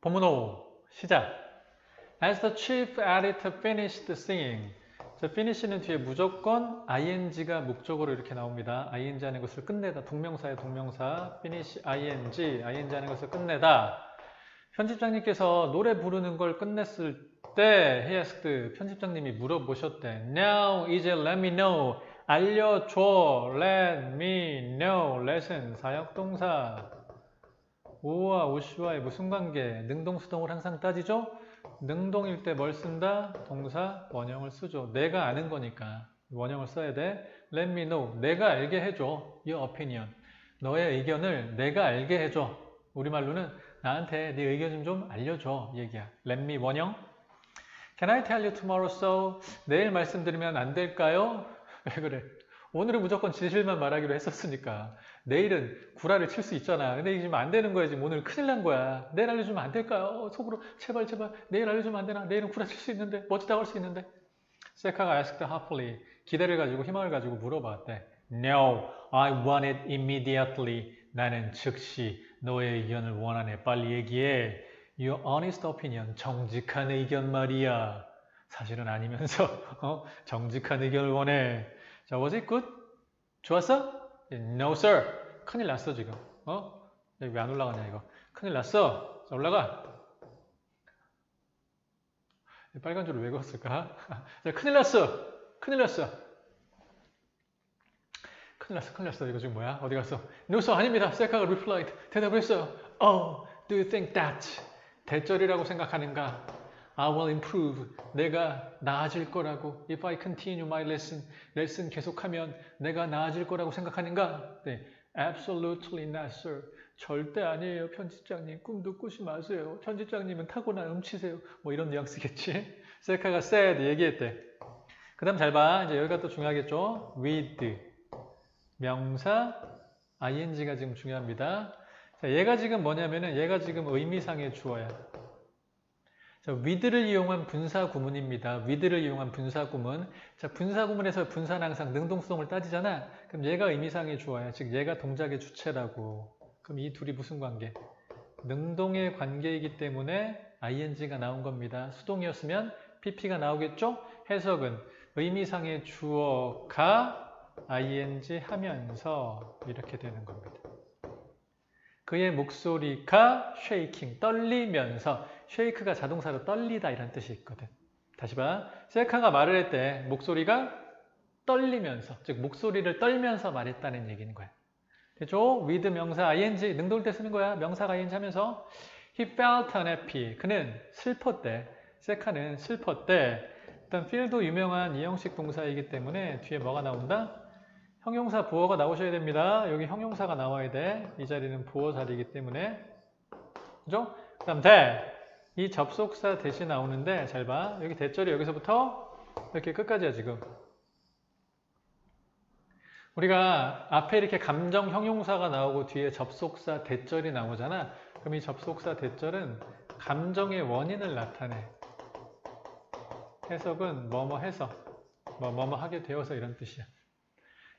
본문 5 시작. As the chief editor finished singing. 자, finish는 뒤에 무조건 ing가 목적으로 이렇게 나옵니다. ing 하는 것을 끝내다. 동명사의 동명사. finish ing, ing 하는 것을 끝내다. 편집장님께서 노래 부르는 걸 끝냈을 때 he asked, 편집장님이 물어보셨대. Now 이제 let me know. 알려줘. Let me know. let은 사역동사. 오와 오시와의 무슨 관계? 능동 수동을 항상 따지죠? 능동일 때 뭘 쓴다? 동사 원형을 쓰죠. 내가 아는 거니까 원형을 써야 돼. Let me know. 내가 알게 해줘. Your opinion. 너의 의견을 내가 알게 해줘. 우리말로는 나한테 네 의견 좀 좀 알려줘. 얘기야. Let me 원형. Can I tell you tomorrow so? 내일 말씀드리면 안 될까요? 왜 그래? 오늘은 무조건 진실만 말하기로 했었으니까 내일은 구라를 칠 수 있잖아. 근데 이게 지금 안 되는 거야. 지금 오늘 큰일 난 거야. 내일 알려주면 안 될까요? 속으로 제발 제발 내일 알려주면 안 되나? 내일은 구라 칠 수 있는데 멋지다고 할 수 있는데 세카가 asked happily 기대를 가지고 희망을 가지고 물어봤대. No, I want it immediately. 나는 즉시 너의 의견을 원하네. 빨리 얘기해. Your honest opinion. 정직한 의견 말이야. 사실은 아니면서 어? 정직한 의견을 원해. 자, was it good? 좋았어? No, sir. 큰일 났어, 지금. 어? 왜 안 올라가냐, 이거. 큰일 났어. 자, 올라가. 이 빨간 줄을 왜 그었을까? 자, 큰일 났어. 큰일 났어. 큰일 났어, 큰일 났어. 이거 지금 뭐야? 어디 갔어? No, sir. 아닙니다. 세카가 replied. 대답을 했어요. Oh, do you think that? 대절이라고 생각하는가? I will improve. 내가 나아질 거라고. If I continue my lesson. 레슨 계속하면 내가 나아질 거라고 생각하는가? 네. Absolutely not, sir. 절대 아니에요, 편집장님. 꿈도 꾸지 마세요. 편집장님은 타고난 음치세요. 뭐 이런 뉘앙스겠지? 셀카가 said 얘기했대. 그 다음 잘 봐. 이제 여기가 또 중요하겠죠? with. 명사, ing가 지금 중요합니다. 자, 얘가 지금 뭐냐면은 얘가 지금 의미상의 주어야. 자, with를 이용한 분사 구문입니다. with를 이용한 분사 구문. 자, 분사 구문에서 분사는 항상 능동성을 따지잖아. 그럼 얘가 의미상의 주어야. 즉 얘가 동작의 주체라고. 그럼 이 둘이 무슨 관계? 능동의 관계이기 때문에 ing가 나온 겁니다. 수동이었으면 pp가 나오겠죠? 해석은 의미상의 주어가 ing 하면서 이렇게 되는 겁니다. 그의 목소리가 shaking, 떨리면서 shake가 자동사로 떨리다 이런 뜻이 있거든. 다시 봐. 셀카가 말을 할 때 목소리가 떨리면서, 즉 목소리를 떨면서 말했다는 얘기인 거야. 됐죠? with 명사 ing 능동일 때 쓰는 거야. 명사가 ing 하면서 he felt unhappy. 그는 슬펐대. 셀카는 슬펐대. 일단 feel도 유명한 이형식 동사이기 때문에 뒤에 뭐가 나온다? 형용사 부어가 나오셔야 됩니다. 여기 형용사가 나와야 돼. 이 자리는 부어 자리이기 때문에. 그죠? 그 다음 대. 이 접속사 대신 나오는데 잘 봐. 여기 대절이 여기서부터 이렇게 끝까지야 지금. 우리가 앞에 이렇게 감정 형용사가 나오고 뒤에 접속사 대절이 나오잖아. 그럼 이 접속사 대절은 감정의 원인을 나타내. 해석은 뭐뭐 해서, 뭐 뭐뭐 하게 되어서 이런 뜻이야.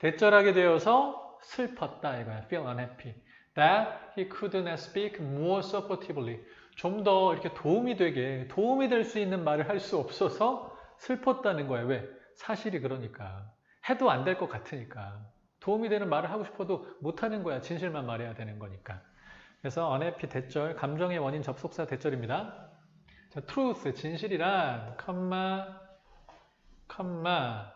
대절하게 되어서 슬펐다 이거야. feel unhappy. That he could not speak more supportively. 좀 더 이렇게 도움이 되게 도움이 될 수 있는 말을 할 수 없어서 슬펐다는 거야. 왜? 사실이 그러니까. 해도 안 될 것 같으니까. 도움이 되는 말을 하고 싶어도 못하는 거야. 진실만 말해야 되는 거니까. 그래서 unhappy 대절, 감정의 원인 접속사 대절입니다. 자, truth, 진실이란 컴마, 컴마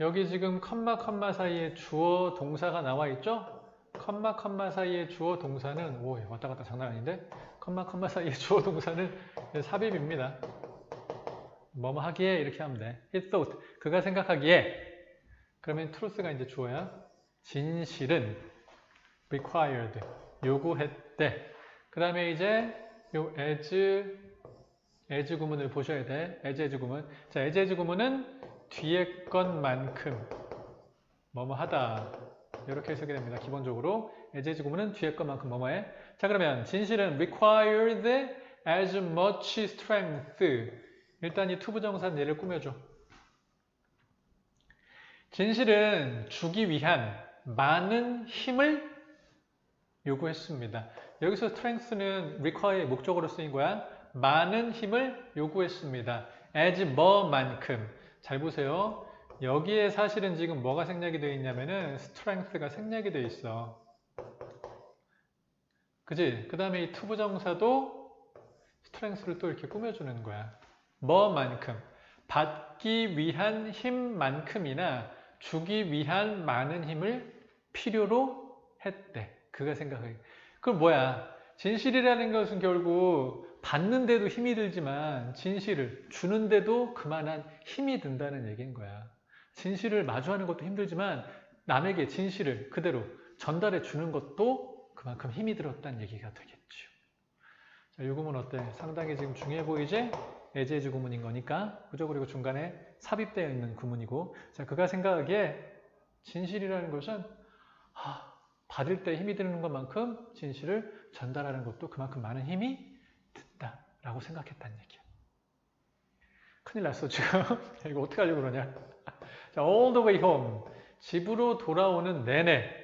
여기 지금 컴마 컴마 사이에 주어 동사가 나와 있죠? 컴마 컴마 사이에 주어 동사는 오 왔다 갔다 장난 아닌데? 컴마 컴마 사이에 주어 동사는 삽입입니다. 뭐뭐 하기에 이렇게 하면 돼. He thought 그가 생각하기에 그러면 truth가 이제 주어야. 진실은 required 요구했대. 그 다음에 이제 요 as as 구문을 보셔야 돼. as as 구문. 자 as as 구문은 뒤에 것만큼 뭐뭐 하다 이렇게 해석이 됩니다. 기본적으로 as 구문은 뒤에 것만큼 뭐뭐해. 자 그러면 진실은 required as much strength 일단 이 투부정사 예를 꾸며줘. 진실은 주기 위한 많은 힘을 요구했습니다. 여기서 strength는 require의 목적으로 쓰인 거야. 많은 힘을 요구했습니다. as 뭐만큼. 잘 보세요. 여기에 사실은 지금 뭐가 생략이 되어 있냐면은 strength가 생략이 되어 있어. 그지? 그 다음에 이 투부정사도 strength를 또 이렇게 꾸며주는 거야. 뭐만큼. 받기 위한 힘만큼이나 주기 위한 많은 힘을 필요로 했대. 그가 생각해. 그럼 뭐야? 진실이라는 것은 결국 받는데도 힘이 들지만 진실을 주는데도 그만한 힘이 든다는 얘기인 거야. 진실을 마주하는 것도 힘들지만 남에게 진실을 그대로 전달해 주는 것도 그만큼 힘이 들었다는 얘기가 되겠죠. 자, 이 구문 어때? 상당히 지금 중요해 보이지? 에제즈 구문인 거니까 그죠? 그리고 중간에 삽입되어 있는 구문이고 자 그가 생각하기에 진실이라는 것은 아, 받을 때 힘이 드는 것만큼 진실을 전달하는 것도 그만큼 많은 힘이 든다라고 생각했다는 얘기야. 큰일 났어 지금. 이거 어떻게 하려고 그러냐. 자, all the way home. 집으로 돌아오는 내내.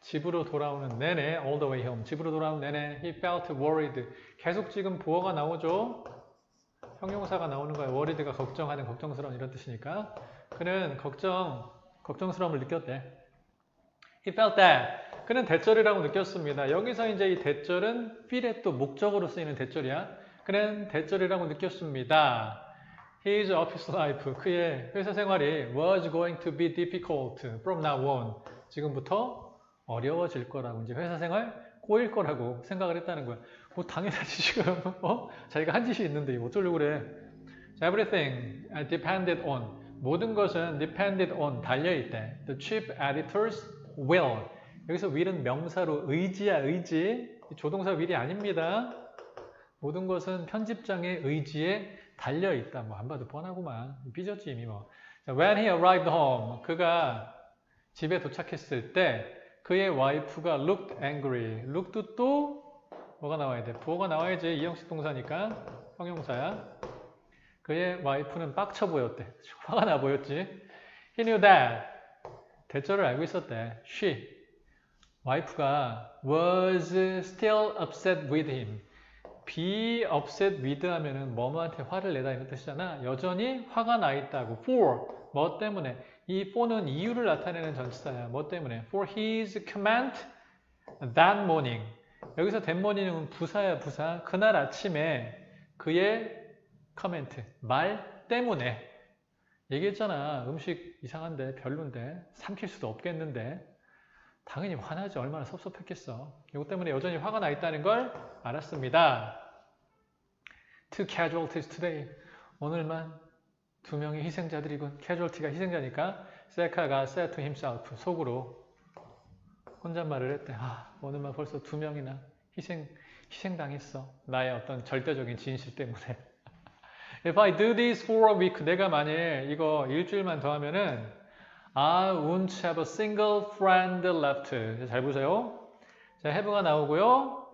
집으로 돌아오는 내내, all the way home. 집으로 돌아오는 내내, he felt worried. 계속 지금 부어가 나오죠. 형용사가 나오는 거예요. worried가 걱정하는, 걱정스러운 이런 뜻이니까. 그는 걱정, 걱정스러움을 느꼈대. He felt that. 그는 대절이라고 느꼈습니다. 여기서 이제 이 대절은 feel의 또 목적으로 쓰이는 대절이야. 그는 대절이라고 느꼈습니다. His office life, 그의 회사 생활이 was going to be difficult from now on. 지금부터 어려워질 거라고 이제 회사 생활 꼬일 거라고 생각을 했다는 거야. 뭐 당연하지 지금 어? 자기가 한 짓이 있는데 어쩌려고 그래. 자, everything depended on 모든 것은 depended on 달려 있대. The chief editor's will. 여기서 will은 명사로 의지야 의지. 조동사 will이 아닙니다. 모든 것은 편집장의 의지에 달려 있다. 뭐 안 봐도 뻔하구만. 삐졌지 이미 뭐. 자, when he arrived home, 그가 집에 도착했을 때 그의 와이프가 looked angry. looked 또 뭐가 나와야 돼? 부호가 나와야지 이형식 동사니까 형용사야. 그의 와이프는 빡쳐 보였대. 화가 나 보였지. He knew that. 대절을 알고 있었대. She. 와이프가 was still upset with him. Be upset with 하면은 뭐뭐한테 화를 내다 이런 뜻이잖아. 여전히 화가 나 있다고. for. 뭐 때문에? 이 for는 이유를 나타내는 전치사야. 뭐 때문에? For his command that morning. 여기서 that morning은 부사야, 부사. 그날 아침에 그의 커멘트, 말 때문에. 얘기했잖아. 음식 이상한데, 별론데, 삼킬 수도 없겠는데. 당연히 화나지. 얼마나 섭섭했겠어. 이것 때문에 여전히 화가 나 있다는 걸 알았습니다. Two casualties today. 오늘만 두 명의 희생자들이군. 캐주얼티가 희생자니까 세카가 said to himself 속으로 혼잣말을 했대. 아, 오늘만 벌써 두 명이나 희생 희생당했어. 나의 어떤 절대적인 진실 때문에. If I do this for a week, 내가 만일 이거 일주일만 더 하면은 I won't have a single friend left. 잘 보세요. 자, have가 나오고요.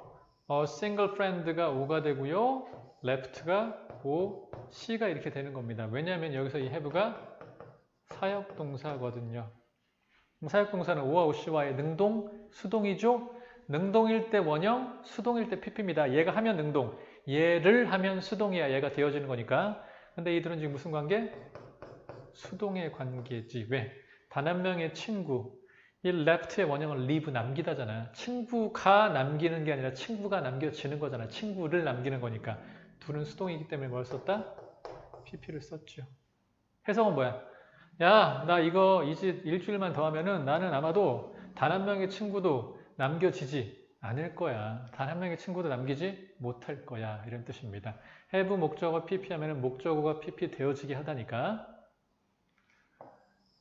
어, single friend가 5가 되고요. Left가 5, C가 이렇게 되는 겁니다. 왜냐하면 여기서 이 have가 사역동사거든요. 사역동사는 5와 5C와의 능동, 수동이죠. 능동일 때 원형, 수동일 때 PP입니다. 얘가 하면 능동, 얘를 하면 수동이야. 얘가 되어지는 거니까. 근데 이들은 지금 무슨 관계? 수동의 관계지. 왜? 단 한 명의 친구. 이 left의 원형은 leave 남기다잖아. 친구가 남기는 게 아니라 친구가 남겨지는 거잖아. 친구를 남기는 거니까. 둘은 수동이기 때문에 뭘 썼다? PP를 썼죠. 해석은 뭐야? 야, 나 이거 이제 일주일만 더 하면은 나는 아마도 단 한 명의 친구도 남겨지지 않을 거야. 단 한 명의 친구도 남기지 못할 거야. 이런 뜻입니다. have 목적어 PP 하면은 목적어가 PP 되어지게 하다니까.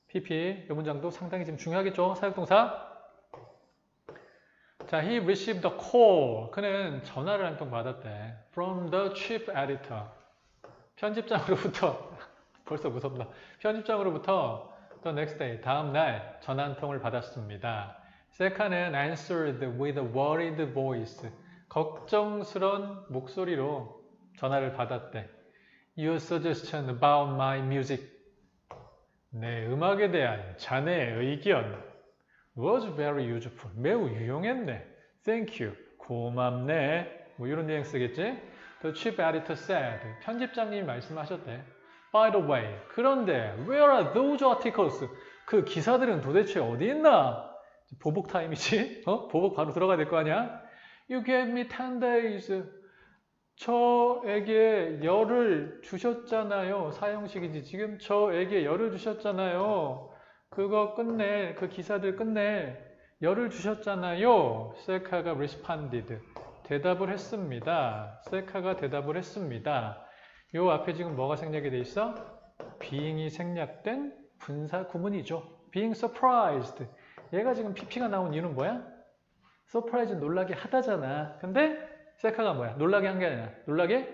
PP 이 문장도 상당히 지금 중요하겠죠? 사역동사. 자, he received a call. 그는 전화를 한 통 받았대. From the chief editor. 편집장으로부터 벌써 무섭다. 편집장으로부터 the next day 다음 날 전화 한 통을 받았습니다. 세카는 answered with a worried voice. 걱정스런 목소리로 전화를 받았대. Your suggestion about my music. 내 음악에 대한 자네의 의견 was very useful. 매우 유용했네. Thank you. 고맙네. 뭐 이런 유행 쓰겠지? The chief editor said. 편집장님이 말씀하셨대. By the way. 그런데 where are those articles? 그 기사들은 도대체 어디 있나? 보복 타임이지? 어? 보복 바로 들어가야 될 거 아니야? You gave me 10 days. 저에게 열을 주셨잖아요. 사형식이지. 지금 저에게 열을 주셨잖아요. 그거 끝내. 그 기사들 끝내. 열을 주셨잖아요. 셀카가 responded. 대답을 했습니다. 셀카가 대답을 했습니다. 요 앞에 지금 뭐가 생략이 돼 있어? being이 생략된 분사 구문이죠. being surprised. 얘가 지금 pp가 나온 이유는 뭐야? 서프라이즈 놀라게 하다잖아. 근데 셀카가 뭐야? 놀라게 한 게 아니라 놀라게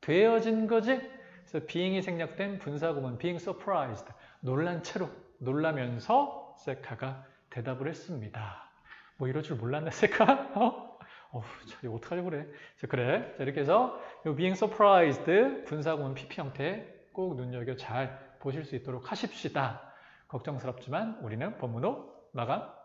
되어진 거지? 그래서 being이 생략된 분사 구문 being surprised. 놀란 채로 놀라면서 셀카가 대답을 했습니다. 뭐 이럴 줄 몰랐네, 셀카? 어? 어우, 저 이거 어떡하려고 그래. 자, 그래. 자, 이렇게 해서 요 being surprised 분사구문 PP 형태 꼭 눈여겨 잘 보실 수 있도록 하십시다. 걱정스럽지만 우리는 본문으로 마감